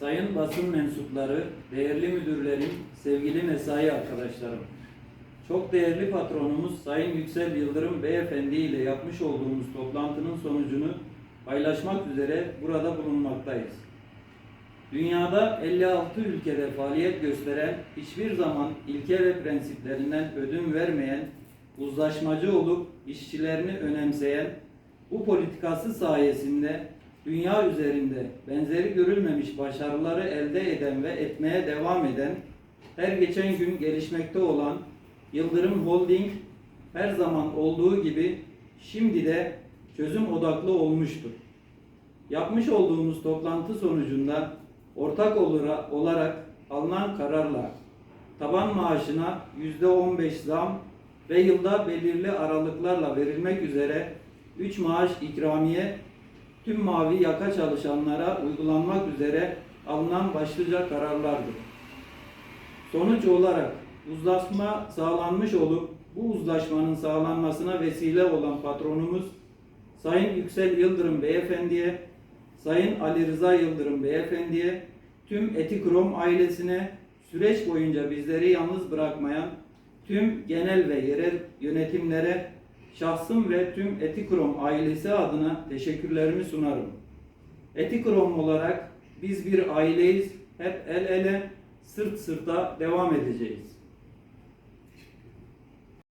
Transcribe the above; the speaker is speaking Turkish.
Sayın basın mensupları, değerli müdürlerim, sevgili mesai arkadaşlarım. Çok değerli patronumuz Sayın Yüksel Yıldırım Beyefendi ile yapmış olduğumuz toplantının sonucunu paylaşmak üzere burada bulunmaktayız. Dünyada 56 ülkede faaliyet gösteren, hiçbir zaman ilke ve prensiplerinden ödün vermeyen, uzlaşmacı olup işçilerini önemseyen, bu politikası sayesinde dünya üzerinde benzeri görülmemiş başarıları elde eden ve etmeye devam eden, her geçen gün gelişmekte olan Yıldırım Holding her zaman olduğu gibi şimdi de çözüm odaklı olmuştur. Yapmış olduğumuz toplantı sonucunda ortak olarak alınan kararla taban maaşına %15 zam ve yılda belirli aralıklarla verilmek üzere 3 maaş ikramiye tüm mavi yaka çalışanlara uygulanmak üzere alınan başlıca kararlardır. Sonuç olarak uzlaşma sağlanmış olup bu uzlaşmanın sağlanmasına vesile olan patronumuz Sayın Yüksel Yıldırım Beyefendi'ye, Sayın Ali Rıza Yıldırım Beyefendi'ye, tüm Etikrom ailesine, süreç boyunca bizleri yalnız bırakmayan tüm genel ve yerel yönetimlere, şahsım ve tüm Etikrom ailesi adına teşekkürlerimi sunarım. Etikrom olarak biz bir aileyiz, hep el ele, sırt sırta devam edeceğiz.